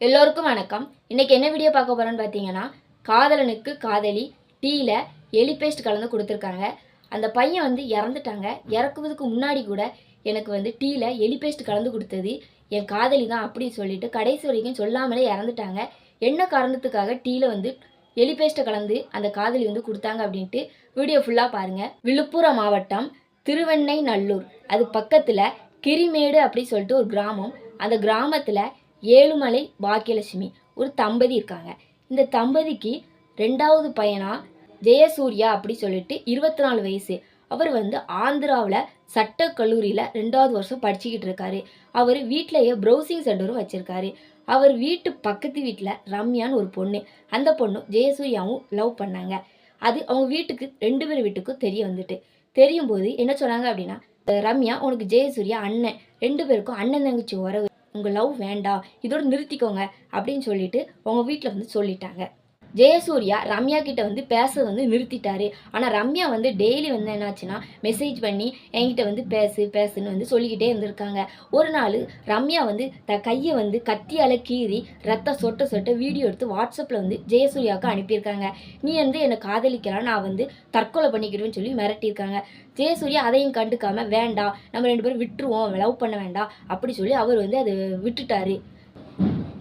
எல்லோருக்கும் வணக்கம். இன்றைக்கி என்ன வீடியோ பார்க்க போகிறோன்னு பார்த்தீங்கன்னா காதலனுக்கு காதலி டீயில் எலி பேஸ்ட் கலந்து கொடுத்துருக்காங்க. அந்த பையன் வந்து இறந்துட்டாங்க. இறக்குவதுக்கு முன்னாடி கூட எனக்கு வந்து டீயில் எலி பேஸ்ட் கலந்து கொடுத்தது. என் காதலி தான் அப்படின்னு சொல்லிட்டு கடைசி வரைக்கும் சொல்லாமலே இறந்துட்டாங்க. என்ன காரணத்துக்காக டீயில் வந்து எலி பேஸ்ட்டை கலந்து அந்த காதலி வந்து கொடுத்தாங்க அப்படின்ட்டு வீடியோ ஃபுல்லாக பாருங்கள் விழுப்புரம் மாவட்டம் திருவெண்ணை நல்லூர். அது பக்கத்தில் கிரிமேடு அப்படி சொல்லிட்டு ஒரு கிராமம். அந்த கிராமத்தில் ஏழுமலை பாக்கியலட்சுமி. ஒரு தம்பதி இருக்காங்க. இந்த தம்பதிக்கு ரெண்டாவது பையனாக ஜெயசூர்யா அப்படி சொல்லிட்டு இருபத்தி நாலு வயசு. அவர் வந்து ஆந்திராவில் சட்ட கல்லூரியில் ரெண்டாவது வருஷம் படிச்சுக்கிட்டு இருக்காரு. அவர் வீட்டிலேயே ப்ரௌசிங் சென்டரும் வச்சுருக்காரு. அவர் வீட்டு பக்கத்து வீட்டில் ரம்யான்னு ஒரு பொண்ணு. அந்த பொண்ணும் ஜெயசூர்யாவும் லவ் பண்ணாங்க. அது அவங்க வீட்டுக்கு ரெண்டு பேர் வீட்டுக்கும் தெரிய வந்துட்டு. தெரியும் போது என்ன சொன்னாங்க அப்படின்னா ரம்யா உனக்கு ஜெயசூர்யா அண்ணன். ரெண்டு பேருக்கும் அண்ணன் தங்கச்சி உறவு உங்கள் லவ் வேண்டாம். இதோடு நிறுத்திக்கோங்க. அப்படின்னு சொல்லிட்டு உங்கள் வீட்டில் வந்து சொல்லிட்டாங்க. ஜெயசூர்யா ரம்யா கிட்ட வந்து பேசுறது வந்து நிறுத்திட்டாரு. ஆனால் ரம்யா வந்து டெய்லி வந்து என்னாச்சுன்னா மெசேஜ் பண்ணி என்கிட்ட வந்து பேசு பேசுன்னு வந்து சொல்லிக்கிட்டே இருந்திருக்காங்க. ஒரு நாள் ரம்யா வந்து த கையை வந்து கத்தியால் கீறி ரத்தம் சொட்ட சொட்ட வீடியோ எடுத்து வாட்ஸ்அப்பில் வந்து ஜெயசூர்யாவுக்கு அனுப்பியிருக்காங்க. நீ வந்து என்னை காதலிக்கலாம் நான் வந்து தற்கொலை பண்ணிக்கிடுவேன்னு சொல்லி மிரட்டியிருக்காங்க. ஜெயசூர்யா அதையும் கண்டுக்காமல் வேண்டாம் நம்ம ரெண்டு பேரும் விட்டுருவோம் லவ் பண்ண வேண்டாம் அப்படி சொல்லி அவர் வந்து அதை விட்டுட்டாரு.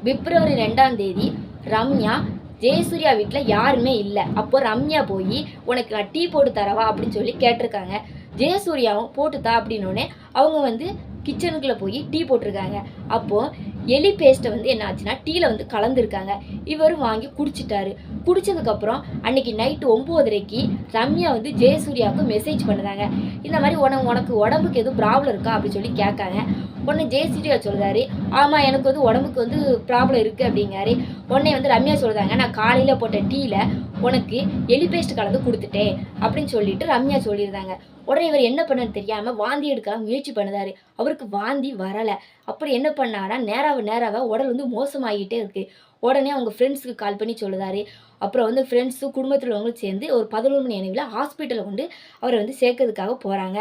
பிப்ரவரி ரெண்டாம் தேதி ரம்யா ஜெயசூர்யா வீட்டில் யாருமே இல்லை. அப்போ ரம்யா போய் உனக்கு நான் டீ போட்டு தரவா? அப்படின்னு சொல்லி கேட்டிருக்காங்க. ஜெயசூர்யாவும் போட்டுத்தா அப்படின்னோடனே அவங்க வந்து கிச்சனுக்குள்ளே போய் டீ போட்டிருக்காங்க. அப்போது எலி பேஸ்ட்டை வந்து என்ன ஆச்சுன்னா டீயில் வந்து கலந்துருக்காங்க. இவரும் வாங்கி குடிச்சிட்டாரு. குடிச்சதுக்கப்புறம் அன்னைக்கு நைட்டு ஒம்போதரைக்கு ரம்யா வந்து ஜெயசூர்யாவுக்கு மெசேஜ் பண்ணுறாங்க இந்த மாதிரி உனக்கு உனக்கு உடம்புக்கு எதுவும் ப்ராப்ளம் இருக்கா? அப்படின்னு சொல்லி கேட்காங்க. உடனே ஜெயசூர்யா சொல்கிறாரு ஆமாம் எனக்கு வந்து உடம்புக்கு வந்து ப்ராப்ளம் இருக்குது அப்படிங்காரு உடனே வந்து ரம்யா சொல்கிறாங்க நான் காலையில் போட்ட டீயில் உனக்கு எலி பேஸ்ட் கலந்து கொடுத்துட்டேன் அப்படின்னு சொல்லிட்டு ரம்யா சொல்லியிருந்தாங்க. உடனே இவர் என்ன பண்ணன்னு தெரியாமல் வாந்தி எடுக்கலாம் முயற்சி பண்ணுதாரு. அவருக்கு வாந்தி வரலை. அப்படி என்ன பண்ணாரா நேராக நேராக உடல் வந்து மோசமாகிட்டே இருக்குது உடனே அவங்க ஃப்ரெண்ட்ஸுக்கு கால் பண்ணி சொல்லுதாரு. அப்புறம் வந்து ஃப்ரெண்ட்ஸு குடும்பத்தில் உள்ளவங்களும் சேர்ந்து ஒரு பதினொன்று மணி நினைவில் ஹாஸ்பிட்டலில் கொண்டு அவரை வந்து சேர்க்கறதுக்காக போகிறாங்க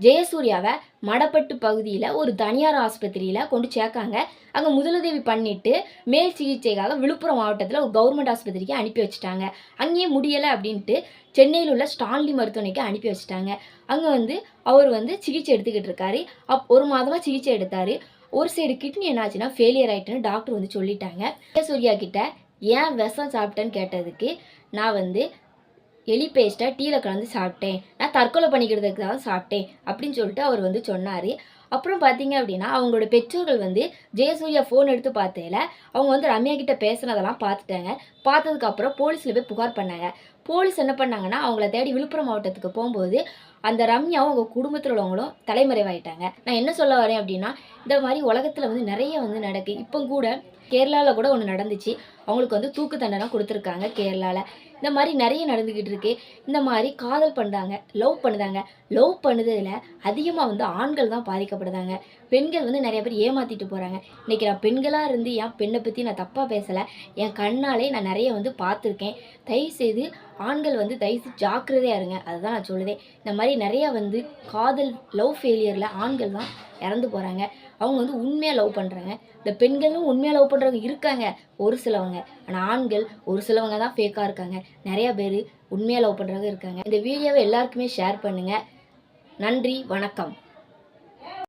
ஜெயசூர்யாவை மடப்பட்டு பகுதியில் ஒரு தனியார் ஆஸ்பத்திரியில் கொண்டு சேர்க்காங்க. அங்கே முதலுதவி பண்ணிட்டு மேல் சிகிச்சைக்காக விழுப்புரம் மாவட்டத்தில் ஒரு கவர்மெண்ட் ஆஸ்பத்திரிக்கு அனுப்பி வச்சுட்டாங்க. அங்கேயே முடியலை அப்படின்ட்டு சென்னையில் உள்ள ஸ்டான்லி மருத்துவமனைக்கு அனுப்பி வச்சுட்டாங்க. அங்கே வந்து அவர் வந்து சிகிச்சை எடுத்துக்கிட்டு இருக்காரு. அப் ஒரு மாதமாக சிகிச்சை எடுத்தார். ஒரு சைடு கிட்னி என்னாச்சுன்னா ஃபெயிலியர் ஆகிட்டுன்னு டாக்டர் வந்து சொல்லிட்டாங்க. ஜெயசூர்யா கிட்ட ஏன் விஷம் சாப்பிட்டேன்னு கேட்டதுக்கு நான் வந்து எலி பேஸ்ட்டை டீயில் கலந்து சாப்பிட்டேன். நான் தற்கொலை பண்ணிக்கிறதுக்கு தான் சாப்பிட்டேன் அப்படின்னு சொல்லிட்டு அவர் வந்து சொன்னார். அப்புறம் பார்த்தீங்க அப்படின்னா அவங்களோட பெற்றோர்கள் வந்து ஜெயசூர்யா ஃபோன் எடுத்து பார்த்ததில் அவங்க வந்து ரம்யா கிட்ட பேசுனதெல்லாம் பார்த்துட்டாங்க. பார்த்ததுக்கப்புறம் போலீஸில் போய் புகார் பண்ணாங்க. போலீஸ் என்ன பண்ணாங்கன்னா அவங்கள தேடி விழுப்புரம் மாவட்டத்துக்கு போகும்போது அந்த ரம்யாவும் அவங்க குடும்பத்தில் உள்ளவங்களும் தலைமறைவாயிட்டாங்க. நான் என்ன சொல்ல வரேன் அப்படின்னா இந்த மாதிரி உலகத்தில் வந்து நிறைய வந்து நடக்கு. இப்போ கூட கேரளாவில் கூட ஒன்று நடந்துச்சு. அவங்களுக்கு வந்து தூக்கு தண்டனை கொடுத்துருக்காங்க கேரளாவில் இந்த மாதிரி நிறைய நடந்துக்கிட்டு இருக்கு. இந்த மாதிரி காதல் பண்ணுறாங்க லவ் பண்ணுதாங்க லவ் பண்ணுறதுல அதிகமாக வந்து ஆண்கள் தான் பாதிக்கப்படுதாங்க பெண்கள் வந்து நிறைய பேர் ஏமாற்றிட்டு போகிறாங்க இன்றைக்கி நான் பெண்களாக இருந்து என் பெண்ணை பற்றி நான் தப்பாக பேசலை. என் கண்ணாலே நான் நிறைய வந்து பார்த்துருக்கேன். தயவுசெய்து ஆண்கள் வந்து தயவுசு ஜாக்கிரதையாக இருங்க. அதுதான் நான் சொல்லுதேன். இந்த மாதிரி நிறையா வந்து காதல் லவ் ஃபெயிலியரில் ஆண்கள் தான் இறந்து போகிறாங்க அவங்க வந்து உண்மையாக லவ் பண்ணுறாங்க இந்த பெண்களும் உண்மையாக லவ் பண்ணுறவங்க இருக்காங்க ஒரு சிலவங்க. ஆனால் ஆண்கள் ஒரு சிலவங்க தான் ஃபேக்காக இருக்காங்க. நிறையா பேர் உண்மையாக லவ் பண்ணுறவங்க இருக்காங்க. இந்த வீடியோவை எல்லாருக்குமே ஷேர் பண்ணுங்கள் நன்றி வணக்கம்.